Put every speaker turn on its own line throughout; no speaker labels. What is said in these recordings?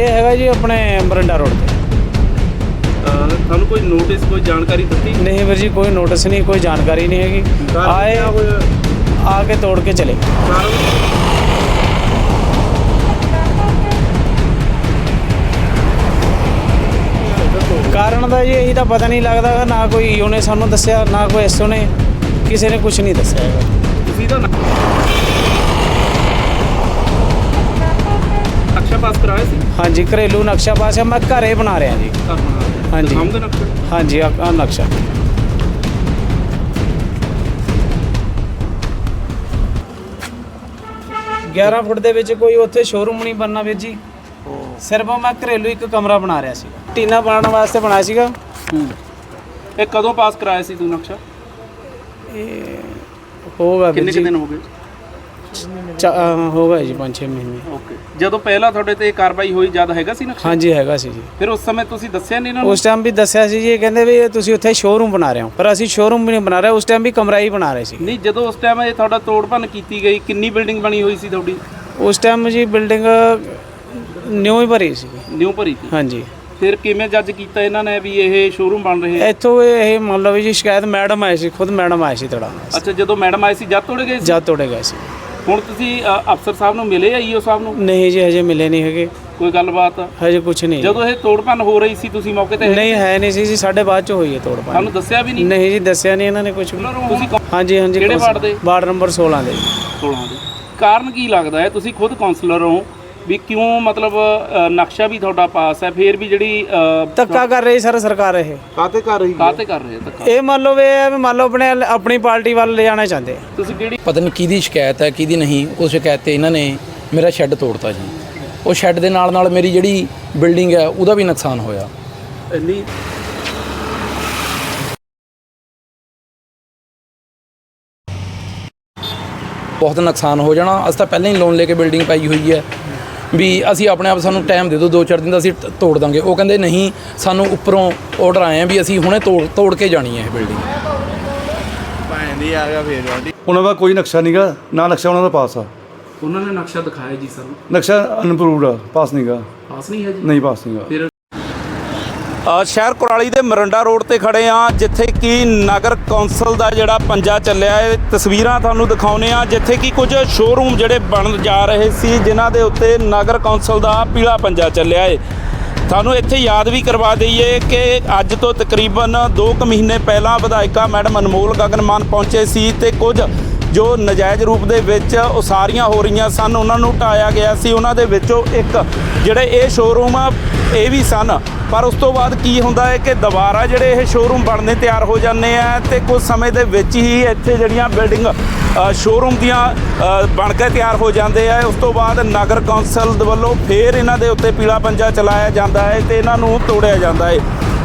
ਇਹ ਹੈਗਾ ਜੀ ਆਪਣੇ ਮਰੰਡਾ ਰੋਡ ਤੇ।
ਅਹ ਤੁਹਾਨੂੰ ਕੋਈ ਨੋਟਿਸ ਕੋਈ ਜਾਣਕਾਰੀ ਦਿੱਤੀ?
ਨਹੀਂ ਵੀਰ ਜੀ ਕੋਈ ਨੋਟਿਸ ਨਹੀਂ ਕੋਈ ਜਾਣਕਾਰੀ ਨਹੀਂ ਹੈਗੀ। ਆਏ ਆ ਕੇ ਤੋੜ ਕੇ ਚਲੇ ਕਾਰਨ? ਦਾ ਜੀ ਇਹੀ ਤਾਂ ਪਤਾ ਨਹੀਂ ਲੱਗਦਾ ਗਾ, ਨਾ ਕੋਈ ਈਓ ਨੇ ਸਾਨੂੰ ਦੱਸਿਆ ਨਾ ਕੋਈ ਐਸਓ ਨੇ ਕਿਸੇ ਨੇ ਕੁਝ ਨਹੀਂ ਦੱਸਿਆ ਹੈਗਾ।
ਤੁਸੀਂ ਤਾਂ ਪਾਸ ਕਰਾਇਆ ਸੀ?
ਹਾਂਜੀ ਘਰੇਲੂ ਨਕਸ਼ਾ ਪਾਸ ਹੈ ਮੈਂ ਘਰੇ ਬਣਾ ਰਿਹਾ ਜੀ।
ਘਰ ਬਣਾ ਰਿਹਾ।
ਹਾਂਜੀ।
ਦਿਖਾਓਗੇ ਨਕਸ਼ਾ?
ਹਾਂਜੀ ਆ ਆਹ ਨਕਸ਼ਾ। ਗਿਆਰਾਂ ਫੁੱਟ ਦੇ ਵਿੱਚ ਕੋਈ ਉੱਥੇ ਸ਼ੋਰੂਮ ਨਹੀਂ ਬਣਨਾ ਵੀਰ ਜੀ। ਸਿਰਫ ਮੈਂ ਘਰੇਲੂ ਇੱਕ ਕਮਰਾ ਬਣਾ ਰਿਹਾ ਸੀਗਾ। ਟੀਨਾ ਬਣਾਉਣ ਵਾਸਤੇ ਬਣਾਇਆ ਸੀਗਾ।
ਇਹ ਕਦੋਂ ਪਾਸ ਕਰਾਇਆ ਸੀ ਤੂੰ ਨਕਸ਼ਾ?
ਹੋਗਾ ਵੀਰ
ਕਿੰਨੇ ਕੁ
ਜੀ।
ਦਿਨ ਹੋ ਗਏ?
ਚਾ- ਅਹ ਹੋਗਾ ਜੀ 5-6 ਮਹੀਨੇ।
ਓਕੇ ਜਦੋਂ ਪਹਿਲਾਂ ਤੁਹਾਡੇ ਤੇ ਇਹ ਕਾਰਵਾਈ ਹੋਈ ਜਦ ਹੈਗਾ ਸੀ ਨਕਸ਼ਾ?
ਹਾਂਜੀ ਹੈਗਾ ਸੀ ਜੀ।
ਫਿਰ ਉਸ ਸਮੇਂ ਤੁਸੀਂ ਦੱਸਿਆ ਨਹੀਂ ਇਹਨਾਂ ਨੂੰ?
ਉਸ ਟਾਈਮ ਵੀ ਦੱਸਿਆ ਸੀ ਜੀ ਇਹ ਕਹਿੰਦੇ ਵੀ ਇਹ ਤੁਸੀਂ ਉੱਥੇ ਸ਼ੋਰੂਮ ਬਣਾ ਰਹੇ ਹੋ। ਪਰ ਅਸੀਂ ਸ਼ੋਰੂਮ ਵੀ ਨਹੀਂ ਬਣਾ ਰਹੇ ਉਸ ਟਾਈਮ ਵੀ ਕਮਰਾ ਹੀ ਬਣਾ ਰਹੇ ਸੀ।
ਨਹੀਂ ਜਦੋਂ ਉਸ ਟਾਈਮ ਇਹ ਤੁਹਾਡਾ ਤੋੜ ਭੰਨ ਕੀਤੀ ਗਈ ਕਿੰਨੀ ਬਿਲਡਿੰਗ ਬਣੀ ਹੋਈ ਸੀ ਤੁਹਾਡੀ?
ਉਸ ਟਾਈਮ ਜੀ ਬਿਲਡਿੰਗ ਨਿਊ ਹੀ ਭਰੀ ਸੀ।
ਨਿਊ ਭਰੀ ਸੀ?
ਹਾਂਜੀ।
ਫਿਰ ਕਿਵੇਂ ਜੱਜ ਕੀਤਾ ਇਹਨਾਂ ਨੇ ਵੀ ਇਹ ਸ਼ੋਰੂਮ ਬਣ ਰਹੇ
ਇੱਥੋਂ ਇਹ ਇਹ ਮੰਨ ਲਓ ਵੀ ਜੀ ਸ਼ਿਕਾਇਤ ਮੈਡਮ ਆਏ ਸੀ ਖੁਦ ਮੈਡਮ ਆਏ ਸੀ ਤੜਾ।
ਅੱਛਾ ਜਦੋਂ ਮੈਡਮ ਆਏ ਸੀ ਜਦ ਤੋੜੇ ਗਏ ਸੀ?
ਜਦ ਤੋੜੇ ਗਏ ਸੀ।
ਹੁਣ ਤੁਸੀਂ ਅ, ਅਫਸਰ ਸਾਹਿਬ ਨੂੰ ਮਿਲੇ ਆ ਈਓ ਸਾਹਿਬ ਨੂੰ?
ਨਹੀਂ ਜੀ ਹਜੇ ਮਿਲੇ ਨਹੀਂ ਹੈਗੇ।
ਕੋਈ ਗੱਲਬਾਤ?
ਹਜੇ ਕੁਝ ਨਹੀਂ।
ਜਦੋਂ ਇਹ ਤੋੜ ਭੰਨ ਹੋ ਰਹੀ ਸੀ ਤੁਸੀਂ ਮੌਕੇ ਤੇ
ਨਹੀਂ ਹੈ ਨਹੀਂ ਸੀ ਜੀ ਸਾਡੇ ਬਾਅਦ ਚ ਹੋਈ ਹੈ ਤੋੜ ਪਾਣੀ
ਤੁਹਾਨੂੰ ਦੱਸਿਆ ਵੀ ਨਹੀਂ?
ਨਹੀਂ ਜੀ ਦੱਸਿਆ ਨਹੀਂ ਇਹਨਾਂ ਨੇ ਕੁਝ ਵੀ।
ਤੁਸੀਂ ਕੌ-
ਹਾਂਜੀ ਹਾਂਜੀ
ਕਿਹੜੇ ਵਾਰਡ ਦੇ?
ਵਾਰਡ ਨੰਬਰ 16 ਦੇ।
16 ਦੇ। ਕਾਰਨ ਕੀ ਲੱਗਦਾ ਹੈ? ਤੁਸੀਂ ਖੁਦ ਕਾਉਂਸਲਰ ਹੋ। ਵੀ ਕਿਉਂ ਮਤਲਬ ਅ, ਨਕਸ਼ਾ ਵੀ ਤੁਹਾਡਾ ਪਾਸ ਹੈ? ਫਿਰ ਵੀ ਜਿਹੜੀ ਅ,
ਧੱਕਾ ਕਰ ਰਹੀ ਸਰ ਸਰਕਾਰ ਇਹ।
ਕਾਹਤੇ ਕਰ ਰਹੀ ਕਾਹਤੇ ਕਰ ਰਹੇ ਹੋ ਧੱਕਾ?
ਇਹ ਮੰਨ ਲਓ ਵੀ ਇਹ ਮੰਨ ਲਓ ਆਪਣੇ ਆਪਣੀ ਪਾਰਟੀ ਵੱਲ ਲੈ ਜਾਣਾ ਚਾਹੁੰਦੇ ਆ।
ਤੁਸੀਂ ਕਿਹੜੀ
ਪਤਾ ਨਹੀਂ ਕਿਹਦੀ ਸ਼ਿਕਾਇਤ ਹੈ ਕਿਹਦੀ ਨਹੀਂ ਉਸ ਸ਼ਿਕਾਇਤ ਤੇ ਇਹਨਾਂ ਨੇ ਮੇਰਾ ਸ਼ੈੱਡ ਤੋੜਤਾ ਜੀ। ਉਹ ਸ਼ੈੱਡ ਦੇ ਨਾਲ ਨਾਲ ਮੇਰੀ ਜਿਹੜੀ ਬਿਲਡਿੰਗ ਹੈ ਉਹਦਾ ਵੀ ਨੁਕਸਾਨ ਹੋਇਆ।
ਇੰਨੀ
ਬਹੁਤ ਨੁਕਸਾਨ ਹੋ ਜਾਣਾ। ਅਸੀਂ ਤਾਂ ਪਹਿਲਾਂ ਹੀ ਲੋਨ ਲੈ ਕੇ ਬਿਲਡਿੰਗ ਪਾਈ ਹੋਈ ਹੈ। ਵੀ ਅਸੀਂ ਆਪਣੇ ਆਪ ਸਾਨੂੰ ਟਾਈਮ ਦੇ ਦਿਓ ਦੋ ਚਾਰ ਦਿਨ ਦਾ ਅਸੀਂ ਤੋੜ ਦਾਂਗੇ। ਉਹ ਕਹਿੰਦੇ ਨਹੀਂ ਸਾਨੂੰ ਉੱਪਰੋਂ ਆਰਡਰ ਆਏ ਆ ਵੀ ਅਸੀਂ ਹੁਣੇ ਤੋੜ ਤੋੜ ਕੇ ਜਾਣੀ ਹੈ ਇਹ ਬਿਲਡਿੰਗ
ਉਹਨਾਂ ਦਾ ਕੋਈ ਨਕਸ਼ਾ ਨਹੀਂਗਾ ਨਾ ਨਕਸ਼ਾ ਉਹਨਾਂ ਦਾ ਪਾਸ ਆ।
ਉਹਨਾਂ ਨੇ ਨਕਸ਼ਾ ਦਿਖਾਇਆ ਜੀ ਸਾਨੂੰ।
ਨਕਸ਼ਾ ਅਨਪਰੂਵਡ ਆ ਪਾਸ ਨਹੀਂਗਾ
ਪਾਸ ਨਹੀਂ ਹੈ ਜੀ?
ਨਹੀਂ ਪਾਸ ਨਹੀਂਗਾ
ਫਿਰ ਸ਼ਹਿਰ ਕੁਰਾਲੀ ਦੇ ਮਰੰਡਾ ਰੋਡ ਤੇ ਖੜੇ ਆ ਜਿੱਥੇ ਕਿ ਨਗਰ ਕੌਂਸਲ ਦਾ ਜਿਹੜਾ ਪੰਜਾ ਚੱਲਿਆ ਹੈ। ਤਸਵੀਰਾਂ ਤੁਹਾਨੂੰ ਦਿਖਾਉਨੇ ਆ ਜਿੱਥੇ ਕਿ ਕੁਝ ਸ਼ੋਰੂਮ ਜਿਹੜੇ ਬਣ ਜਾ ਰਹੇ ਸੀ, ਜਿਨ੍ਹਾਂ ਦੇ ਉੱਤੇ ਨਗਰ ਕੌਂਸਲ ਦਾ ਪੀਲਾ ਪੰਜਾ ਚੱਲਿਆ ਹੈ। ਤੁਹਾਨੂੰ ਇੱਥੇ ਯਾਦ ਵੀ ਕਰਵਾ ਦਈਏ ਕਿ ਅੱਜ ਤੋਂ ਤਕਰੀਬਨ 2 ਕੁ ਮਹੀਨੇ ਪਹਿਲਾਂ ਵਿਧਾਇਕਾ ਮੈਡਮ ਅਨਮੋਲ ਗਗਨਮਾਨ ਪਹੁੰਚੇ ਸੀ ਤੇ ਕੁਝ ਜੋ ਨਜਾਇਜ਼ ਰੂਪ ਦੇ ਵਿੱਚ ਉਸਾਰੀਆਂ ਹੋ ਰਹੀਆਂ ਸਨ, ਉਹਨਾਂ ਨੂੰ ਢਾਇਆ ਗਿਆ ਸੀ। ਉਹਨਾਂ ਦੇ ਵਿੱਚੋਂ ਇੱਕ ਜਿਹੜੇ ਇਹ ਸ਼ੋਰੂਮ ਇਹ ਵੀ ਸਨ ਪਰ ਉਸ ਤੋਂ ਬਾਅਦ ਕੀ ਹੁੰਦਾ ਹੈ ਕਿ ਦੁਬਾਰਾ ਜਿਹੜੇ ਇਹ ਸ਼ੋਰੂਮ ਬਣਨੇ ਤਿਆਰ ਹੋ ਜਾਂਦੇ ਆ ਤੇ ਕੁਝ ਸਮੇਂ ਦੇ ਵਿੱਚ ਹੀ ਇੱਥੇ ਜਿਹੜੀਆਂ ਬਿਲਡਿੰਗ ਸ਼ੋਰੂਮ ਦੀਆਂ ਬਣ ਕੇ ਤਿਆਰ ਹੋ ਜਾਂਦੇ ਆ। ਉਸ ਤੋਂ ਬਾਅਦ ਨਗਰ ਕੌਂਸਲ ਵੱਲੋਂ ਫੇਰ ਇਹਨਾਂ ਦੇ ਉੱਤੇ ਪੀਲਾ ਪੰਜਾ ਚਲਾਇਆ ਜਾਂਦਾ ਹੈ ਤੇ ਇਹਨਾਂ ਨੂੰ ਤੋੜਿਆ ਜਾਂਦਾ ਹੈ।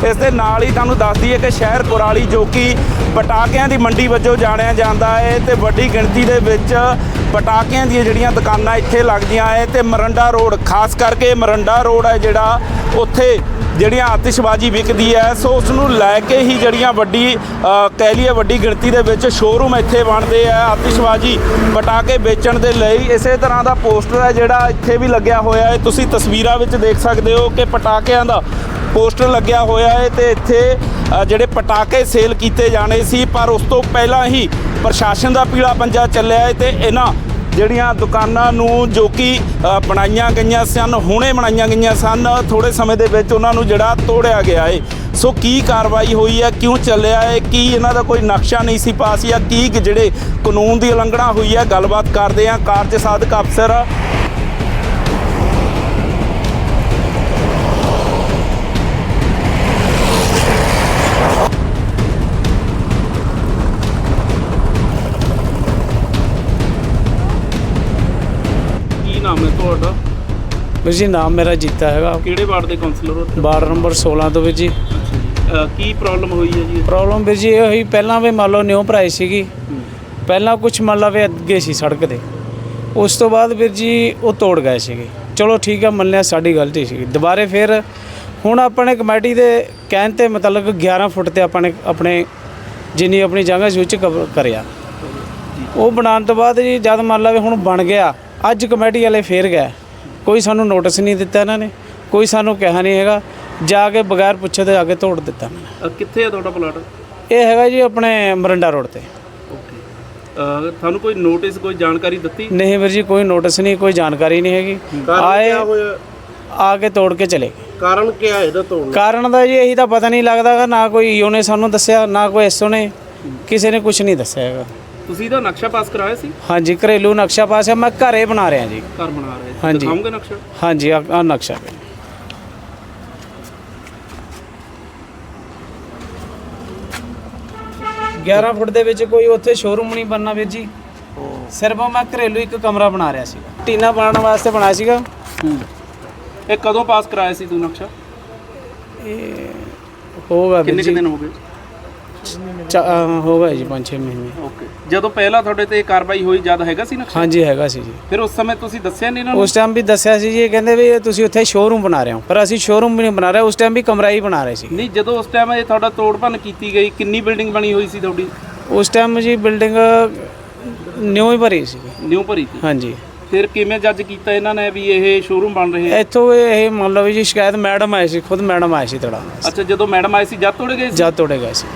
ਇਸ ਦੇ ਨਾਲ ਹੀ ਤੁਹਾਨੂੰ ਦੱਸ ਦਈਏ ਕਿ ਸ਼ਹਿਰ ਕੁਰਾਲੀ ਜੋ ਕਿ ਪਟਾਕਿਆਂ ਦੀ ਮੰਡੀ ਵਜੋਂ ਜਾਣਿਆ ਜਾਂਦਾ ਹੈ ਤੇ ਵੱਡੀ ਗਿਣਤੀ ਦੇ ਵਿੱਚ ਪਟਾਕਿਆਂ ਦੀਆਂ ਜਿਹੜੀਆਂ ਦੁਕਾਨਾਂ ਇੱਥੇ ਲੱਗਦੀਆਂ ਹੈ ਤੇ ਮਰੰਡਾ ਰੋਡ, ਖਾਸ ਕਰਕੇ ਮਰੰਡਾ ਰੋਡ ਹੈ ਜਿਹੜਾ, ਉੱਥੇ ਜਿਹੜੀਆਂ ਆਤਿਸ਼ਬਾਜ਼ੀ ਵਿਕਦੀ ਹੈ, ਸੋ ਉਸ ਨੂੰ ਲੈ ਕੇ ਹੀ ਜਿਹੜੀਆਂ ਵੱਡੀ ਕਹਿ ਲਈਏ ਵੱਡੀ ਗਿਣਤੀ ਦੇ ਵਿੱਚ ਸ਼ੋਰੂਮ ਇੱਥੇ ਬਣਦੇ ਆ। ਆਤਿਸ਼ਬਾਜ਼ੀ ਪਟਾਕੇ ਵੇਚਣ ਦੇ ਲਈ ਇਸੇ ਤਰ੍ਹਾਂ ਦਾ ਪੋਸਟਰ ਹੈ ਜਿਹੜਾ ਇੱਥੇ ਵੀ ਲੱਗਿਆ ਹੋਇਆ ਹੈ। ਤੁਸੀਂ ਤਸਵੀਰਾਂ ਵਿੱਚ ਦੇਖ ਸਕਦੇ ਹੋ ਕਿ ਪਟਾਕਿਆਂ ਦਾ ਪੋਸਟਰ ਲੱਗਿਆ ਹੋਇਆ ਹੈ ਤੇ ਇੱਥੇ ਜਿਹੜੇ ਪਟਾਕੇ ਸੇਲ ਕੀਤੇ ਜਾਣੇ ਸੀ, ਪਰ ਉਸ ਤੋਂ ਪਹਿਲਾਂ ਹੀ ਪ੍ਰਸ਼ਾਸਨ ਦਾ ਪੀਲਾ ਪੰਜਾ ਚੱਲਿਆ ਹੈ ਤੇ ਇਹਨਾਂ ਜਿਹੜੀਆਂ ਦੁਕਾਨਾਂ ਨੂੰ ਜੋ ਕਿ ਬਣਾਈਆਂ ਗਈਆਂ ਸਨ, ਹੁਣੇ ਬਣਾਈਆਂ ਗਈਆਂ ਸਨ ਥੋੜੇ ਸਮੇਂ ਦੇ ਵਿੱਚ ਉਹਨਾਂ ਨੂੰ ਜਿਹੜਾ ਤੋੜਿਆ ਗਿਆ ਏ। ਸੋ ਕੀ ਕਾਰਵਾਈ ਹੋਈ ਹੈ, ਕਿਉਂ ਚੱਲਿਆ ਹੈ ਕੀ ਇਹਨਾਂ ਦਾ ਕੋਈ ਨਕਸ਼ਾ ਨਹੀਂ ਸੀ ਪਾਸ ਜਾਂ ਕੀ ਜਿਹੜੇ ਕਾਨੂੰਨ ਦੀ ਉਲੰਘਣਾ ਹੋਈ ਹੈ, ਗੱਲਬਾਤ ਕਰਦੇ ਹਾਂ ਕਾਰਜ ਸਾਧਕ ਅਫਸਰ ਤੁਹਾਡਾ?
ਵੀਰ ਜੀ ਨਾਮ ਮੇਰਾ ਜੀਤਾ ਹੈਗਾ।
ਕਿਹੜੇ ਵਾਰਡ ਦੇ ਕਾਉਂਸਲਰ ਹੋ
ਵਾਰਡ ਨੰਬਰ 16 ਤੋਂ ਵੀਰ ਜੀ।
ਕੀ ਪ੍ਰੋਬਲਮ ਹੋਈ ਹੈ ਜੀ
ਪ੍ਰੋਬਲਮ ਵੀਰ ਜੀ ਇਹ ਹੋਈ ਪਹਿਲਾਂ ਵੀ ਮੰਨ ਲਓ ਨਿਊ ਭਰਾਈ ਸੀਗੀ। ਪਹਿਲਾਂ ਕੁਝ ਮੰਨ ਲਓ ਵੀ ਅੱਗੇ ਸੀ ਸੜਕ ਤੇ। ਉਸ ਤੋਂ ਬਾਅਦ ਵੀਰ ਜੀ ਉਹ ਤੋੜ ਗਏ ਸੀਗੇ। ਚਲੋ ਠੀਕ ਆ ਮੰਨ ਲਿਆ ਸਾਡੀ ਗਲਤੀ ਸੀਗੀ। ਦੁਬਾਰੇ ਫਿਰ ਹੁਣ ਆਪਣੇ ਕਮੇਟੀ ਦੇ ਕਹਿਣ ਤੇ ਮਤਲਬ 11 ਫੁੱਟ ਤੇ ਆਪਾਂ ਨੇ ਆਪਣੇ ਜਿੰਨੀ ਆਪਣੀ ਜਗ੍ਹਾ ਸੀ ਉਹ 'ਚ ਕਵਰ ਕਰਿਆ। ਉਹ ਬਣਾਉਣ ਤੋਂ ਬਾਅਦ ਜੀ ਜਦ ਮੰਨ ਲਾ ਵੀ ਹੁਣ ਬਣ ਗਿਆ ਅੱਜ ਕਮੇਟੀ ਵਾਲੇ ਫੇਰ ਗਏ। ਕੋਈ ਸਾਨੂੰ ਨੋਟਿਸ ਨਹੀਂ ਦਿੱਤਾ ਇਹਨਾਂ ਨੇ ਕੋਈ ਸਾਨੂੰ ਕਿਹਾ ਨਹੀਂ ਹੈਗਾ। ਜਾ ਕੇ ਬਗੈਰ ਪੁੱਛੇ ਤੋਂ ਕੇ ਤੋੜ ਦਿੱਤਾ
ਅ, ਕਿੱਥੇ ਹੈ ਤੁਹਾਡਾ ਪਲਾਟ
ਇਹ ਹੈਗਾ ਜੀ ਆਪਣੇ ਮਰੰਡਾ ਰੋਡ ਤੇ।
ਓਕੇ ਤੁਹਾਨੂੰ ਕੋਈ ਨੋਟਿਸ ਕੋਈ ਜਾਣਕਾਰੀ ਦਿੱਤੀ?
ਨਹੀਂ ਵੀਰ ਜੀ ਕੋਈ ਨੋਟਿਸ ਨਹੀਂ ਕੋਈ ਜਾਣਕਾਰੀ ਨਹੀਂ ਹੈਗੀ। ਆਏ ਆ ਕੇ ਤੋੜ ਕੇ ਚਲੇ ਗਏ।
ਕਾਰਨ ਕੀ ਹੈ ਇਹਦਾ ਤੋੜਨ?
ਕਾਰਨ ਦਾ ਜੀ ਇਹੀ ਤਾਂ ਪਤਾ ਨਹੀਂ ਲੱਗਦਾ ਗਾ, ਨਾ ਕੋਈ ਈਓ ਨੇ ਸਾਨੂੰ ਦੱਸਿਆ ਨਾ ਕੋਈ ਐਸਓ ਨੇ। ਕਿਸੇ ਨੇ ਕੁਝ ਨਹੀਂ ਦੱਸਿਆ ਹੈਗਾ।
ਤੁਸੀਂ ਇਹਦਾ ਨਕਸ਼ਾ ਪਾਸ ਕਰਾਇਆ ਸੀ?
ਹਾਂਜੀ ਘਰੇਲੂ ਨਕਸ਼ਾ ਪਾਸ ਹੈ ਮੈਂ ਘਰੇ ਬਣਾ ਰਿਹਾ ਜੀ।
ਘਰ ਬਣਾ ਰਹੇ ਸੀ।
ਹਾਂਜੀ।
ਦਿਖਾਓਗੇ ਨਕਸ਼ਾ?
ਹਾਂਜੀ ਆ ਨਕਸ਼ਾ। ਹੈ। 11 ਫੁੱਟ ਦੇ ਵਿੱਚ ਕੋਈ ਉੱਥੇ ਸ਼ੋਰੂਮ ਨਹੀਂ ਬਣਨਾ ਵੀਰ ਜੀ। ਸਿਰਫ ਮੈਂ ਘਰੇਲੂ ਇੱਕ ਕਮਰਾ ਬਣਾ ਰਿਹਾ ਸੀਗਾ। ਟੀਨਾ ਬਣਾਉਣ ਵਾਸਤੇ ਬਣਾਇਆ ਸੀਗਾ।
ਇਹ ਕਦੋਂ ਪਾਸ ਕਰਾਇਆ ਸੀ ਤੂੰ ਨਕਸ਼ਾ?
ਹੋਗਾ ਵੀਰ
ਕਿੰਨੇ
ਜੀ।
ਦਿਨ ਹੋ ਗਏ?
ਚਾ- ਅਹ ਹੋਗਾ ਜੀ 5-6 ਮਹੀਨੇ।
ਓਕੇ ਜਦੋਂ ਪਹਿਲਾਂ ਤੁਹਾਡੇ ਤੇ ਇਹ ਕਾਰਵਾਈ ਹੋਈ ਜਦ ਹੈਗਾ ਸੀ ਨਕਸ਼ਾ?
ਹਾਂਜੀ ਹੈਗਾ ਸੀ ਜੀ।
ਫਿਰ ਉਸ ਸਮੇਂ ਤੁਸੀਂ ਦੱਸਿਆ ਨਹੀਂ ਇਹਨਾਂ ਨੂੰ?
ਉਸ ਟਾਈਮ ਵੀ ਦੱਸਿਆ ਸੀ ਜੀ ਇਹ ਕਹਿੰਦੇ ਵੀ ਇਹ ਤੁਸੀਂ ਉੱਥੇ ਸ਼ੋਰੂਮ ਬਣਾ ਰਹੇ ਹੋ। ਪਰ ਅਸੀਂ ਸ਼ੋਰੂਮ ਵੀ ਨਹੀਂ ਬਣਾ ਰਹੇ ਉਸ ਟਾਈਮ ਵੀ ਕਮਰਾ ਹੀ ਬਣਾ ਰਹੇ ਸੀ।
ਨਹੀਂ ਜਦੋਂ ਉਸ ਟਾਈਮ ਇਹ ਤੁਹਾਡਾ ਤੋੜ ਭੰਨ ਕੀਤੀ ਗਈ ਕਿੰਨੀ ਬਿਲਡਿੰਗ ਬਣੀ ਹੋਈ ਸੀ ਤੁਹਾਡੀ?
ਉਸ ਟਾਈਮ ਜੀ ਬਿਲਡਿੰਗ ਨਿਊ ਹੀ ਭਰੀ ਸੀ।
ਨਿਊ ਭਰੀ ਸੀ?
ਹਾਂਜੀ।
ਫਿਰ ਕਿਵੇਂ ਜੱਜ ਕੀਤਾ ਇਹਨਾਂ ਨੇ ਵੀ ਇਹ ਸ਼ੋਰੂਮ ਬਣ ਰਹੇ ਆ
ਇੱਥੋਂ ਇਹ ਮੰਨ ਲਓ ਵੀ ਜੀ ਸ਼ਿਕਾਇਤ ਮੈਡਮ ਆਈ ਸੀ ਖੁਦ ਮੈਡਮ ਆਈ ਸੀ ਤੜਾ
ਅੱਛਾ ਜਦੋਂ ਮੈਡਮ ਆਏ ਸੀ ਜਦ ਤੋੜੇ ਗਏ ਸੀ?
ਜਦ ਤੋੜੇ ਗਏ ਸੀ।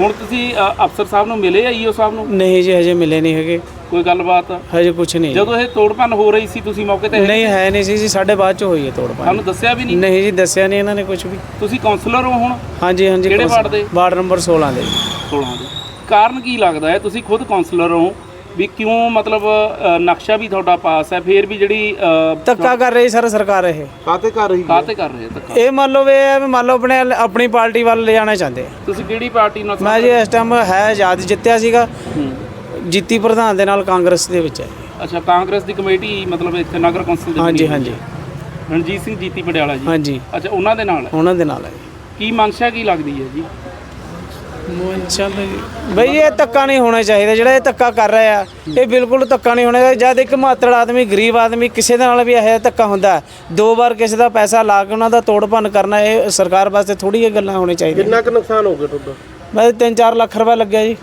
ਹੁਣ ਤੁਸੀਂ ਅ, ਅਫਸਰ ਸਾਹਿਬ ਨੂੰ ਮਿਲੇ ਆ ਈਓ ਸਾਹਿਬ ਨੂੰ?
ਨਹੀਂ ਜੀ ਹਜੇ ਮਿਲੇ ਨਹੀਂ ਹੈਗੇ।
ਕੋਈ ਗੱਲਬਾਤ?
ਹਜੇ ਕੁਝ ਨਹੀਂ।
ਜਦੋਂ ਇਹ ਤੋੜ ਭੰਨ ਹੋ ਰਹੀ ਸੀ ਤੁਸੀਂ ਮੌਕੇ ਤੇ
ਨਹੀਂ ਹੈ ਨਹੀਂ ਸੀ ਜੀ ਸਾਡੇ ਬਾਅਦ ਚ ਹੋਈ ਹੈ ਤੋੜ ਪਾਣੀ
ਤੁਹਾਨੂੰ ਦੱਸਿਆ ਵੀ ਨਹੀਂ?
ਨਹੀਂ ਜੀ ਦੱਸਿਆ ਨਹੀਂ ਇਹਨਾਂ ਨੇ ਕੁਝ ਵੀ।
ਤੁਸੀਂ ਕਾਉਂਸਲਰ ਹੋ ਹੁਣ?
ਹਾਂਜੀ ਹਾਂਜੀ
ਕਿਹੜੇ ਵਾਰਡ ਦੇ?
ਵਾਰਡ ਨੰਬਰ 16 ਦੇ।
16 ਦੇ। ਕਾਰਨ ਕੀ ਲੱਗਦਾ ਹੈ? ਤੁਸੀਂ ਖੁਦ ਕਾਉਂਸਲਰ ਹੋ। ਵੀ ਕਿਉਂ ਮਤਲਬ ਅ, ਨਕਸ਼ਾ ਵੀ ਤੁਹਾਡਾ ਪਾਸ ਹੈ ਫਿਰ ਵੀ ਜਿਹੜੀ ਅ,
ਧੱਕਾ ਕਰ ਰਹੀ ਸਰ ਸਰਕਾਰ ਇਹ।
ਕਾਤੇ ਕਰ ਰਹੀ ਹੈ?
ਕਾਹਤੇ ਕਰ ਰਹੇ ਹੋ ਧੱਕਾ?
ਇਹ ਮੰਨ ਲਓ ਵੀ ਇਹ ਵੀ ਮੰਨ ਲਓ ਆਪਣੇ ਆਪਣੀ ਪਾਰਟੀ ਵੱਲ ਲੈ ਜਾਣਾ ਚਾਹੁੰਦੇ ਆ।
ਤੁਸੀਂ ਕਿਹੜੀ ਪਾਰਟੀ ਨਾਲ
ਮੈਂ ਜੀ ਇਸ ਟਾਈਮ ਹੈ ਆਜ਼ਾਦ ਜਿੱਤਿਆ ਸੀਗਾ। ਜੀਤੀ ਪ੍ਰਧਾਨ ਦੇ ਨਾਲ ਕਾਂਗਰਸ ਦੇ ਵਿੱਚ। ਹੈ
ਅੱਛਾ ਕਾਂਗਰਸ ਦੀ ਕਮੇਟੀ ਮਤਲਬ ਇੱਥੇ ਨਗਰ ਕੌਂਸਲ ਦੇ
ਹਾਂਜੀ ਹਾਂਜੀ।
ਰਣਜੀਤ ਸਿੰਘ ਜੀਤੀ ਪਟਿਆਲਾ ਜੀ।
ਹਾਂਜੀ।
ਅੱਛਾ ਉਹਨਾਂ ਦੇ ਨਾਲ? ਹੈ।
ਉਹਨਾਂ ਦੇ ਨਾਲ ਹੈ।
ਕੀ ਮਨਸ਼ਾ ਕੀ ਲੱਗਦੀ ਹੈ ਜੀ?
ਚੱਲ ਬਈ ਇਹ ਧੱਕਾ ਨਹੀਂ ਹੋਣਾ ਚਾਹੀਦਾ ਜਿਹੜਾ ਇਹ ਧੱਕਾ ਕਰ ਰਿਹਾ ਆ ਇਹ ਬਿਲਕੁਲ ਧੱਕਾ ਨਹੀਂ ਹੋਣਾ ਚਾਹੀਦਾ। ਜਦ ਇੱਕ ਮਾਤੜ ਆਦਮੀ ਗਰੀਬ ਆਦਮੀ ਕਿਸੇ ਦੇ ਨਾਲ ਵੀ ਇਹ ਧੱਕਾ ਹੁੰਦਾ। ਦੋ ਵਾਰ ਕਿਸੇ ਦਾ ਪੈਸਾ ਲਾ ਕੇ ਉਹਨਾਂ ਦਾ ਤੋੜ ਭੰਨ ਕਰਨਾ ਇਹ ਸਰਕਾਰ ਵਾਸਤੇ ਥੋੜੀ ਇਹ ਗੱਲਾਂ ਹੋਣੀ ਚਾਹੀਦੀਆਂ।
ਕਿੰਨਾ ਕੁ ਨੁਕਸਾਨ ਹੋ ਗਿਆ ਤੁਹਾਡਾ?
ਮੈਂ 3-4 ਲੱਖ ਰੁਪਏ ਲੱਗਿਆ ਜੀ।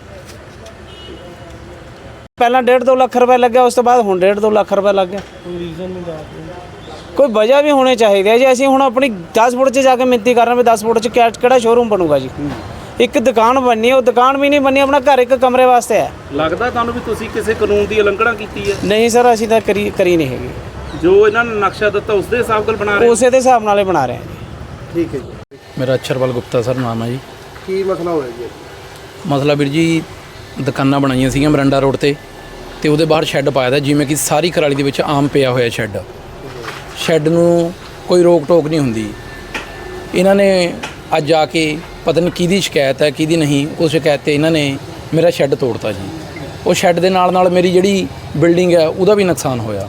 ਪਹਿਲਾਂ 1.5-2 ਲੱਖ ਰੁਪਏ ਲੱਗਿਆ ਉਸ ਤੋਂ ਬਾਅਦ ਹੁਣ 1.5-2 ਲੱਖ ਰੁਪਏ ਲੱਗ ਗਿਆ। ਕੋਈ ਵਜ੍ਹਾ ਵੀ ਹੋਣੀ ਚਾਹੀਦੀ ਹੈ ਜੀ। ਅਸੀਂ ਹੁਣ ਆਪਣੀ 10 ਫੁੱਟ 'ਚ ਜਾ ਕੇ ਮਿੰਤੀ ਕਰ ਰਹੇ ਵੀ 10 ਫੁੱਟ 'ਚ ਕਿਹੜਾ ਸ਼ੋਰੂਮ ਬਣੂਗਾ ਜੀ। ਇੱਕ ਦੁਕਾਨ ਬਣਨੀ ਹੈ ਉਹ ਦੁਕਾਨ ਵੀ ਨਹੀਂ ਬਣਨੀ ਆਪਣਾ ਘਰ ਇੱਕ ਕਮਰੇ ਵਾਸਤੇ ਹੈ
ਲੱਗਦਾ ਤੁਹਾਨੂੰ ਵੀ ਤੁਸੀਂ ਕਿਸੇ ਕਾਨੂੰਨ ਦੀ ਉਲੰਘਣਾ ਕੀਤੀ ਹੈ?
ਨਹੀਂ ਸਰ ਅਸੀਂ ਤਾਂ ਕਰੀ ਕਰੀ ਨਹੀਂ ਹੈਗੀ।
ਜੋ ਇਹਨਾਂ ਨੇ ਨਕਸ਼ਾ ਦਿੱਤਾ ਉਸ ਦੇ ਹਿਸਾਬ ਨਾਲ ਬਣਾ ਰਹੇ ਹੋ?
ਉਸੇ ਦੇ ਹਿਸਾਬ ਨਾਲ ਹੀ ਬਣਾ ਰਹੇ ਹਾਂ ਜੀ।
ਠੀਕ ਹੈ ਜੀ।
ਮੇਰਾ ਅਛਰਪਾਲ ਗੁਪਤਾ ਸਰ ਨਾਮ ਹੈ ਜੀ।
ਕੀ ਮਸਲਾ ਹੋਇਆ ਜੀ?
ਮਸਲਾ ਵੀਰ ਜੀ ਦੁਕਾਨਾਂ ਬਣਾਈਆਂ ਸੀਗੀਆਂ ਮਰੰਡਾ ਰੋਡ ਤੇ ਤੇ ਉਹਦੇ ਬਾਹਰ ਸ਼ੈੱਡ ਪਾਇਆ ਦਾ ਜਿਵੇਂ ਕਿ ਸਾਰੀ ਕਰਾਲੀ ਦੇ ਵਿੱਚ ਆਮ ਪਿਆ ਹੋਇਆ ਸ਼ੈੱਡ। ਸ਼ੈੱਡ ਨੂੰ ਕੋਈ ਰੋਕ ਟੋਕ ਨਹੀਂ ਹੁੰਦੀ। ਇਹਨਾਂ ਨੇ ਅੱਜ ਆ ਕੇ ਪਤਾ ਨਹੀਂ ਕਿਹਦੀ ਸ਼ਿਕਾਇਤ ਹੈ ਕਿਹਦੀ ਨਹੀਂ। ਉਸ ਸ਼ਿਕਾਇਤ ਤੇ ਇਹਨਾਂ ਨੇ ਮੇਰਾ ਸ਼ੈੱਡ ਤੋੜਤਾ ਜੀ। ਉਹ ਸ਼ੈੱਡ ਦੇ ਨਾਲ ਨਾਲ ਮੇਰੀ ਜਿਹੜੀ ਬਿਲਡਿੰਗ ਹੈ ਉਹਦਾ ਵੀ ਨੁਕਸਾਨ ਹੋਇਆ।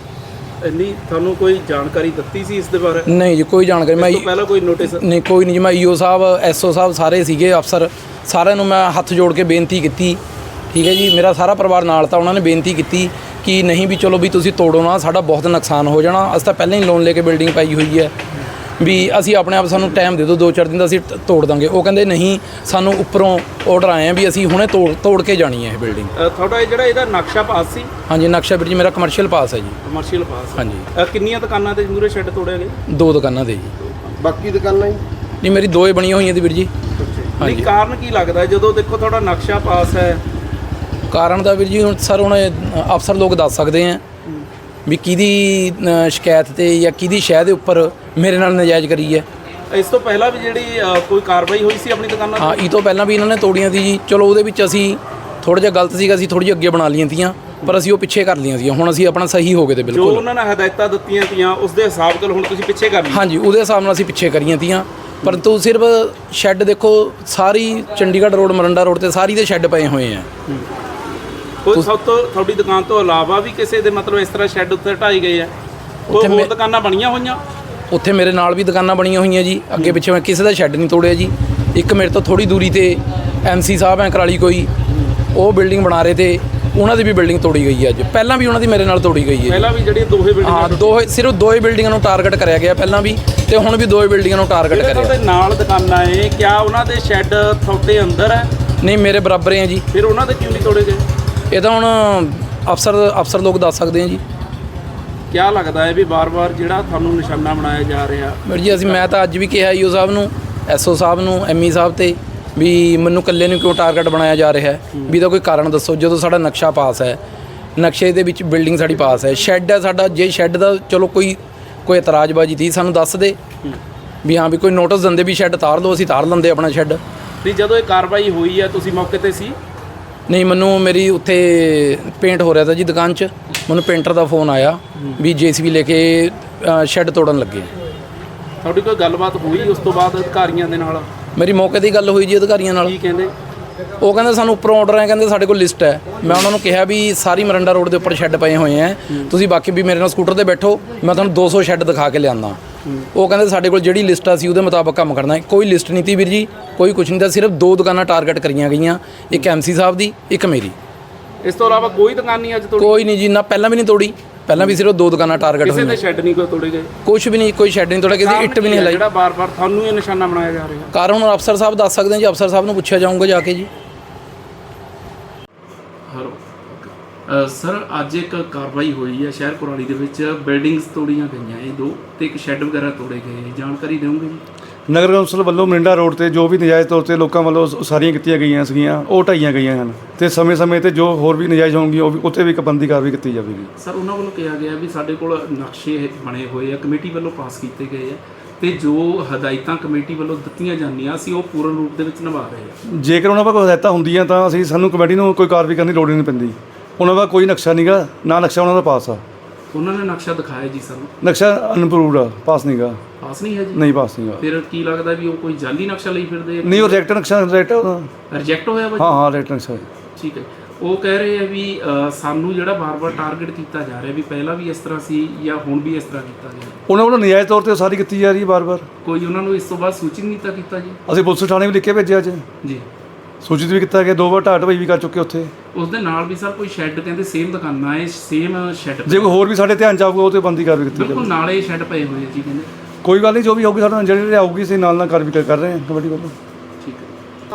ਇੰਨੀ ਤੁਹਾਨੂੰ ਕੋਈ ਜਾਣਕਾਰੀ ਦਿੱਤੀ ਸੀ ਇਸ ਦੇ ਬਾਰੇ?
ਨਹੀਂ ਜੀ ਕੋਈ ਜਾਣਕਾਰੀ ਮੈਂ
ਪਹਿਲਾਂ ਕੋਈ ਨੋਟਿਸ
ਨਹੀਂ ਕੋਈ ਨਹੀਂ ਜੀ ਮੈਂ ਈਓ ਸਾਹਿਬ ਐਸਓ ਸਾਹਿਬ ਸਾਰੇ ਸੀਗੇ ਅਫਸਰ। ਸਾਰਿਆਂ ਨੂੰ ਮੈਂ ਹੱਥ ਜੋੜ ਕੇ ਬੇਨਤੀ ਕੀਤੀ। ਠੀਕ ਹੈ ਜੀ ਮੇਰਾ ਸਾਰਾ ਪਰਿਵਾਰ ਨਾਲ ਤਾਂ ਉਹਨਾਂ ਨੇ ਬੇਨਤੀ ਕੀਤੀ ਕਿ ਨਹੀਂ ਵੀ ਚਲੋ ਵੀ ਤੁਸੀਂ ਤੋੜੋ ਨਾ ਸਾਡਾ ਬਹੁਤ ਨੁਕਸਾਨ ਹੋ ਜਾਣਾ। ਅਸੀਂ ਤਾਂ ਪਹਿਲਾਂ ਹੀ ਲੋਨ ਲੈ ਕੇ ਬਿਲਡਿੰਗ ਪਾਈ ਹੋਈ ਹੈ। ਵੀ ਅਸੀਂ ਆਪਣੇ ਆਪ ਸਾਨੂੰ ਟਾਈਮ ਦੇ ਦਿਓ ਦੋ ਚਾਰ ਦਿਨ ਦਾ ਅਸੀਂ ਤੋੜ ਦਾਂਗੇ। ਉਹ ਕਹਿੰਦੇ ਨਹੀਂ ਸਾਨੂੰ ਉੱਪਰੋਂ ਆਰਡਰ ਆਏ ਆ ਵੀ ਅਸੀਂ ਹੁਣੇ ਤੋੜ ਤੋੜ ਕੇ ਜਾਣੀ ਹੈ ਇਹ ਬਿਲਡਿੰਗ
ਤੁਹਾਡਾ ਇਹ ਜਿਹੜਾ ਇਹਦਾ ਨਕਸ਼ਾ ਪਾਸ ਸੀ?
ਹਾਂਜੀ ਨਕਸ਼ਾ ਵੀਰ ਜੀ ਮੇਰਾ ਕਮਰਸ਼ੀਅਲ ਪਾਸ ਹੈ ਜੀ।
ਕਮਰਸ਼ੀਅਲ ਪਾਸ
ਹਾਂਜੀ।
ਅ, ਕਿੰਨੀਆਂ ਦੁਕਾਨਾਂ ਤੇ ਮੂਰੇ ਸ਼ੈੱਡ ਤੋੜਿਆ ਗਏ
ਦੋ ਦੁਕਾਨਾਂ ਦੇ ਜੀ।
ਬਾਕੀ ਦੁਕਾਨਾਂ ਜੀ
ਨਹੀਂ ਮੇਰੀ ਦੋ ਹੀ ਬਣੀਆਂ ਹੋਈਆਂ ਦੀ ਵੀਰ ਜੀ।
ਨਹੀਂ ਕਾਰਨ ਕੀ ਲੱਗਦਾ? ਹੈ? ਜਦੋਂ ਦੇਖੋ ਤੁਹਾਡਾ ਨਕਸ਼ਾ ਪਾਸ ਹੈ।
ਕਾਰਨ ਦਾ ਵੀਰ ਜੀ ਹੁਣ ਸਰ ਹੁਣ ਇਹ ਅਫਸਰ ਲੋਕ ਦੱਸ ਸਕਦੇ ਆ। ਵੀ ਕਿਹਦੀ ਅ, ਸ਼ਿਕਾਇਤ ਤੇ ਜਾਂ ਕਿਹਦੀ ਸ਼ਹਿ ਦੇ ਉੱਪਰ ਮੇਰੇ ਨਾਲ ਨਜਾਇਜ਼ ਕਰੀ ਹੈ।
ਇਸ ਤੋਂ ਪਹਿਲਾਂ ਵੀ ਜਿਹੜੀ ਅ, ਕੋਈ ਕਾਰਵਾਈ ਹੋਈ ਸੀ ਆਪਣੀ ਦੁਕਾਨਾਂ ਤੇ?
ਹਾਂ ਇਹ ਤੋਂ ਪਹਿਲਾਂ ਵੀ ਇਹਨਾਂ ਨੇ ਤੋੜੀਆਂ ਸੀ ਜੀ। ਚਲੋ ਉਹਦੇ ਵਿੱਚ ਅਸੀਂ ਥੋੜਾ ਜਿਹਾ ਗਲਤ ਸੀਗਾ ਅਸੀਂ ਥੋੜੀ ਜਿਹੀ ਅੱਗੇ ਬਣਾ ਲਈਆਂ ਤੀਆਂ ਪਰ ਅਸੀਂ ਉਹ ਪਿੱਛੇ ਕਰ ਲਈਆਂ ਸੀ ਹੁਣ ਅਸੀਂ ਆਪਣਾ ਸਹੀ ਹੋ ਗਏ ਤੇ
ਜੋ
ਬਿਲਕੁਲ।
ਉਹਨਾਂ ਨੇ ਹਦਾਇਤਾਂ ਦਿੱਤੀਆਂ ਤੀਆਂ ਉਸ ਦੇ ਹਿਸਾਬ ਨਾਲ ਹੁਣ ਤੁਸੀਂ ਪਿੱਛੇ ਕਰ ਲਈ
ਹਾਂਜੀ ਉਹਦੇ ਹਿਸਾਬ ਨਾਲ ਅਸੀਂ ਪਿੱਛੇ ਕਰੀਆਂ ਤੀਆਂ। ਪਰੰਤੂ ਸਿਰਫ ਸ਼ੈੱਡ ਦੇਖੋ ਸਾਰੀ ਚੰਡੀਗੜ੍ਹ ਰੋਡ ਮਰੰਡਾ ਰੋਡ ਤੇ ਸਾਰੀ ਦੇ ਸ਼ੈੱਡ ਪਏ ਹੋਏ ਆ।
ਕੋਈ ਸਭ ਤੋਂ ਤੁਹਾਡੀ ਦੁਕਾਨ ਤੋਂ ਇਲਾਵਾ ਵੀ ਕਿਸੇ ਦੇ ਮਤਲਬ ਇਸ ਤਰ੍ਹਾਂ ਸ਼ੈੱਡ ਉੱਤੇ ਢਾਈ ਗਏ ਆ? ਕੋਈ ਹੋਰ ਦੁਕਾਨਾਂ ਬਣੀਆਂ ਹੋਈਆਂ?
ਉੱਥੇ ਮੇਰੇ ਨਾਲ ਵੀ ਦੁਕਾਨਾਂ ਬਣੀਆਂ ਹੋਈਆਂ ਜੀ। ਅੱਗੇ ਪਿੱਛੇ ਮੈਂ ਕਿਸੇ ਦਾ ਸ਼ੈੱਡ ਨਹੀਂ ਤੋੜਿਆ ਜੀ। ਇੱਕ ਮੇਰੇ ਤੋਂ ਥੋੜੀ ਦੂਰੀ ਤੇ ਐਮਸੀ ਸਾਹਿਬ ਐ ਕਰਾਲੀ ਕੋਈ ਉਹ ਬਿਲਡਿੰਗ ਬਣਾ ਰਹੇ ਤੇ ਉਹਨਾਂ ਦੀ ਵੀ ਬਿਲਡਿੰਗ ਤੋੜੀ ਗਈ ਹੈ ਅੱਜ। ਪਹਿਲਾਂ ਵੀ ਉਹਨਾਂ ਦੀ ਮੇਰੇ ਨਾਲ ਤੋੜੀ ਗਈ ਹੈ
ਪਹਿਲਾਂ ਵੀ ਜਿਹੜੀ ਦੋਹੇ
ਹਾਂ
ਬਿਲਡਿੰਗਾਂ
ਦੋ ਸਿਰਫ ਦੋ ਹੀ ਬਿਲਡਿੰਗਾਂ ਨੂੰ ਟਾਰਗੇਟ ਕਰਿਆ ਗਿਆ ਪਹਿਲਾਂ ਵੀ ਤੇ ਹੁਣ ਵੀ ਦੋ ਹੀ ਬਿਲਡਿੰਗਾਂ ਨੂੰ ਟਾਰਗੇਟ ਕਰਿਆ।
ਤੁਹਾਡੇ ਨਾਲ ਦੁਕਾਨਾਂ ਏ ਕਿਆ ਉਹਨਾਂ ਦੇ ਸ਼ੈੱਡ ਤੁਹਾਡੇ ਅੰਦਰ ਹੈ?
ਨਹੀਂ ਮੇਰੇ ਬਰਾਬਰ ਹੈ ਜੀ।
ਫਿਰ ਉਹਨਾਂ ਦੇ ਕਿਉਂ ਨਹੀਂ ਤੋੜੇ ਗਏ?
ਇਹ ਤਾਂ ਹੁਣ ਅਫਸਰ ਅਫਸਰ ਲੋਕ ਦੱਸ ਸਕਦੇ ਆ ਜੀ।
ਕਿਆ ਲੱਗਦਾ ਹੈ ਵੀ ਬਾਰ-ਬਾਰ ਜਿਹੜਾ ਤੁਹਾਨੂੰ ਨਿਸ਼ਾਨਾ ਬਣਾਇਆ ਜਾ ਰਿਹਾ?
ਵੀਰ ਜੀ ਅਸੀਂ ਮੈਂ ਤਾਂ ਅੱਜ ਵੀ ਕਿਹਾ ਈਓ ਸਾਹਿਬ ਨੂੰ ਐਸਓ ਸਾਹਿਬ ਨੂੰ ਐਮਈ ਸਾਹਿਬ ਤੇ ਵੀ ਮੈਨੂੰ ਇਕੱਲੇ ਨੂੰ ਕਿਉਂ ਟਾਰਗੇਟ ਬਣਾਇਆ ਜਾ ਰਿਹਾ ਹੈ? ਵੀ ਦਾ ਕੋਈ ਕਾਰਨ ਦੱਸੋ ਜਦੋਂ ਸਾਡਾ ਨਕਸ਼ਾ ਪਾਸ ਹੈ ਨਕਸ਼ੇ ਦੇ ਵਿੱਚ ਬਿਲਡਿੰਗ ਸਾਡੀ ਪਾਸ ਹੈ ਸ਼ੈੱਡ ਹੈ ਸਾਡਾ ਜੇ ਸ਼ੈੱਡ ਦਾ ਚਲੋ ਕੋਈ ਕੋਈ ਇਤਰਾਜ਼ਬਾਜ਼ੀ ਸੀ ਸਾਨੂੰ ਦੱਸ ਦੇ। ਵੀ ਹਾਂ ਵੀ ਕੋਈ ਨੋਟਿਸ ਦਿੰਦੇ ਵੀ ਸ਼ੈੱਡ ਤਾਰ ਦਿਓ ਅਸੀਂ ਤਾਰ ਲੈਂਦੇ ਆਪਣਾ ਸ਼ੈੱਡ।
ਨਹੀਂ ਜਦੋਂ ਇਹ ਕਾਰਵਾਈ ਹੋਈ ਹੈ ਤੁਸੀਂ ਮੌਕੇ ਤੇ ਸੀ?
ਨਹੀਂ ਮੈਨੂੰ ਮੇਰੀ ਉੱਥੇ ਪੇਂਟ ਹੋ ਰਿਹਾ ਤਾ ਜੀ ਦੁਕਾਨ 'ਚ। ਮੈਨੂੰ ਪੇਂਟਰ ਦਾ ਫੋਨ ਆਇਆ ਵੀ ਜੀਸੀਬੀ ਲੈ ਕੇ ਸ਼ੈੱਡ ਤੋੜਨ ਲੱਗੇ।
ਤੁਹਾਡੀ ਕੋਈ ਗੱਲਬਾਤ ਹੋਈ ਉਸ ਤੋਂ ਬਾਅਦ ਅਧਿਕਾਰੀਆਂ ਦੇ ਨਾਲ?
ਮੇਰੀ ਮੌਕੇ ਦੀ ਗੱਲ ਹੋਈ ਜੀ ਅਧਿਕਾਰੀਆਂ ਨਾਲ।
ਕੀ ਕਹਿੰਦੇ?
ਉਹ ਕਹਿੰਦੇ ਸਾਨੂੰ ਉੱਪਰੋਂ ਆਰਡਰ ਹੈ ਕਹਿੰਦੇ ਸਾਡੇ ਕੋਲ ਲਿਸਟ ਹੈ। ਮੈਂ ਉਹਨਾਂ ਨੂੰ ਕਿਹਾ ਵੀ ਸਾਰੀ ਮਰੰਡਾ ਰੋਡ ਦੇ ਉੱਪਰ ਸ਼ੈੱਡ ਪਏ ਹੋਏ ਹੈ। ਤੁਸੀਂ ਬਾਕੀ ਵੀ ਮੇਰੇ ਨਾਲ ਸਕੂਟਰ ਤੇ ਬੈਠੋ ਮੈਂ ਤੁਹਾਨੂੰ 200 ਸ਼ੈੱਡ ਦਿਖਾ ਕੇ ਲਿਆਂਦਾ। ਉਹ ਕਹਿੰਦੇ ਸਾਡੇ ਕੋਲ ਜਿਹੜੀ ਲਿਸਟ ਆ ਸੀ ਉਹਦੇ ਮੁਤਾਬਕ ਕੰਮ ਕਰਨਾ ਹੈ। ਕੋਈ ਲਿਸਟ ਨਹੀਂ ਤੀ ਵੀਰ ਜੀ ਕੋਈ ਕੁਛ ਨਹੀਂ ਤਾਂ ਸਿਰਫ ਦੋ ਦੁਕਾਨਾਂ ਟਾਰਗੇਟ ਕਰੀਆਂ ਗਈਆਂ ਇੱਕ ਐਮਸੀ ਸਾਹਿਬ ਦੀ ਇੱਕ ਮੇਰੀ।
ਇਸ ਤੋਂ ਇਲਾਵਾ ਕੋਈ ਦੁਕਾਨ ਨਹੀਂ ਅੱਜ ਤੋੜੀ?
ਕੋਈ ਨਹੀਂ ਜੀ ਨਾ ਪਹਿਲਾਂ ਵੀ ਨਹੀਂ ਤੋੜੀ ਪਹਿਲਾਂ ਵੀ ਸਿਰਫ ਦੋ ਦੁਕਾਨਾਂ ਟਾਰਗੇਟ
ਕਿਸੇ
ਹੋਈਆਂ
ਦੇ ਸ਼ੈੱਡ ਨਹੀਂ ਕੋਈ ਤੋੜੇ ਗਏ?
ਕੁਛ ਵੀ ਨਹੀਂ ਕੋਈ ਸ਼ੈੱਡ ਨਹੀਂ ਤੋੜਿਆ ਕਿਸੇ ਇੱਟ ਵੀ ਨਹੀਂ ਹਿਲਾਈ।
ਜਿਹੜਾ ਬਾਰ-ਬਾਰ ਤੁਹਾਨੂੰ ਇਹ ਨਿਸ਼ਾਨਾ ਬਣਾਇਆ ਜਾ ਰਿਹਾ?
ਕਾਰਨ ਹੁਣ ਅਫਸਰ ਸਾਹਿਬ ਦੱਸ ਸਕਦੇ ਨੇ ਜੀ ਅਫਸਰ ਸਾਹਿਬ ਨੂੰ ਪੁੱਛਿਆ ਜਾਊਗਾ ਜਾ ਕੇ ਜੀ।
ਸਰ ਅੱਜ ਇੱਕ ਕਾਰਵਾਈ ਹੋਈ ਹੈ ਸ਼ਹਿਰ ਕੁਰਾਲੀ ਦੇ ਵਿੱਚ। ਬਿਲਡਿੰਗਸ ਤੋੜੀਆਂ ਗਈਆਂ ਇਹ ਦੋ ਤੇ ਇੱਕ ਸ਼ੈੱਡ ਵਗੈਰਾ ਤੋੜੇ ਗਏ ਜਾਣਕਾਰੀ ਦਿਓਗੇ ਜੀ?
ਨਗਰ ਕੌਂਸਲ ਵੱਲੋਂ ਮਰਿੰਡਾ ਰੋਡ ਤੇ ਜੋ ਵੀ ਨਜਾਇਜ਼ ਤੌਰ ਤੇ ਲੋਕਾਂ ਵੱਲੋਂ ਸਾਰੀਆਂ ਕੀਤੀਆਂ ਗਈਆਂ ਸੀਗੀਆਂ ਉਹ ਢਾਈਆਂ ਗਈਆਂ ਹਨ ਤੇ ਸਮੇਂ-ਸਮੇਂ ਤੇ ਜੋ ਹੋਰ ਵੀ ਨਜਾਇਜ਼ ਹੋਣਗੀਆਂ ਉਹ ਵੀ ਉੱਤੇ ਵੀ ਇੱਕ ਬੰਦੀ ਕਾਰਵਾਈ ਕੀਤੀ ਜਾਵੇਗੀ।
ਸਰ ਉਹਨਾਂ ਵੱਲੋਂ ਕਿਹਾ ਗਿਆ ਵੀ ਸਾਡੇ ਕੋਲ ਨਕਸ਼ੇ ਬਣੇ ਹੋਏ ਆ ਕਮੇਟੀ ਵੱਲੋਂ ਪਾਸ ਕੀਤੇ ਗਏ ਆ ਤੇ ਜੋ ਹਦਾਇਤਾਂ ਕਮੇਟੀ ਵੱਲੋਂ ਦਿੱਤੀਆਂ ਜਾਂਦੀਆਂ ਸੀ ਉਹ ਪੂਰਨ ਰੂਪ ਦੇ ਵਿੱਚ ਨਿਭਾ ਰਹੇ ਆ।
ਜੇਕਰ ਉਹਨਾਂ ਕੋਲ ਹਦਾਇਤਾਂ ਹੁੰਦੀਆਂ ਤਾਂ ਅਸੀਂ ਸਾਨੂੰ ਕਮੇਟੀ ਨੂੰ ਕੋਈ ਕਾਰਵਾਈ ਕਰਨ ਦੀ ਲੋੜ ਨਹੀਂ ਪੈਂਦੀ। ਉਹਨਾਂ ਦਾ ਕੋਈ ਨਕਸ਼ਾ ਨਹੀਂਗਾ ਨਾ ਨਕਸ਼ਾ ਉਹਨਾਂ ਦਾ ਪਾਸ ਆ।
ਉਹਨਾਂ ਨੇ ਨਕਸ਼ਾ ਦਿਖਾਇਆ ਜੀ ਸਾਨੂੰ?
ਨਕਸ਼ਾ ਅਨਪਰੂਵਡ ਆ ਪਾਸ ਨਹੀਂਗਾ
ਪਾਸ ਨਹੀਂ ਹੈ ਜੀ?
ਨਹੀਂ ਪਾਸ ਨਹੀਂਗਾ
ਫਿਰ ਕੀ ਲੱਗਦਾ ਵੀ ਉਹ ਕੋਈ ਜਾਲੀ ਨਕਸ਼ਾ ਲਈ ਫਿਰਦੇ
ਨਹੀਂ ਉਹ ਰੈਕਟ ਨਕਸ਼ਾ ਰੈਕਟ ਹਾਂ
ਰਿਜੈਕਟ ਹੋਇਆ ਵਾ ਜੀ?
ਹਾਂ ਰੈਕਟ ਨਕਸ਼ਾ
ਠੀਕ ਹੈ। ਉਹ ਕਹਿ ਰਹੇ ਆ ਵੀ ਸਾਨੂੰ ਜਿਹੜਾ ਬਾਰ-ਬਾਰ ਟਾਰਗੇਟ ਕੀਤਾ ਜਾ ਰਿਹਾ ਵੀ ਪਹਿਲਾਂ ਵੀ ਇਸ ਤਰ੍ਹਾਂ ਸੀ ਜਾਂ ਹੁਣ ਵੀ ਇਸ ਤਰ੍ਹਾਂ ਕੀਤਾ ਗਿਆ
ਉਹਨਾਂ ਵੱਲੋਂ ਨਜਾਇਜ਼ ਤੌਰ ਤੇ ਸਾਰੀ ਕੀਤੀ ਜਾ ਰਹੀ ਹੈ ਬਾਰ-ਬਾਰ।
ਕੋਈ ਉਹਨਾਂ ਨੂੰ ਇਸ ਤੋਂ ਬਾਅਦ ਸੂਚਿਤ ਨਹੀਂ ਤਾਂ ਕੀਤਾ ਜੀ?
ਅਸੀਂ ਪੁਲਿਸ ਥਾਣੇ ਵੀ ਲਿਖ ਕੇ ਭੇਜਿਆ ਅੱਜ।
ਜੀ।
ਸੂਚਿਤ ਵੀ ਕੀਤਾ ਗਿਆ ਦੋ ਵਾਰ ਢਾਟ ਭਾਈ ਵੀ ਕਰ ਚੁੱਕੇ ਉੱਥੇ।
ਉਸ ਦੇ ਨਾਲ ਵੀ ਸਰ ਕੋਈ ਸ਼ੈੱਡ ਕਹਿੰਦੇ ਸੇਮ ਦੁਕਾਨਾਂ ਹੈ ਸੇਮ ਸ਼ੈੱਡ
ਜੇ ਕੋਈ ਹੋਰ ਵੀ ਸਾਡੇ ਧਿਆਨ ਚ ਆਊਗਾ ਉਹ ਤੇ ਬੰਦੀ ਕਾਰਵਾਈ ਕੀਤੀ ਜਾਵੇ
ਬਿਲਕੁਲ ਨਾਲੇ ਸ਼ੈੱਡ ਪਏ ਹੋਏ ਆ ਜੀ ਕਹਿੰਦੇ।
ਕੋਈ ਗੱਲ ਨਹੀਂ ਜੋ ਵੀ ਹੋਊਗੀ ਸਾਡੇ ਨਾਲ ਜਿਹੜੇ ਆਊਗੀ ਅਸੀਂ ਨਾਲ ਨਾਲ ਕਾਰਵਾਈ ਕਰ ਰਹੇ ਹਾਂ। ਕਮੇਟੀ ਵੱਲੋਂ
ਠੀਕ ਹੈ।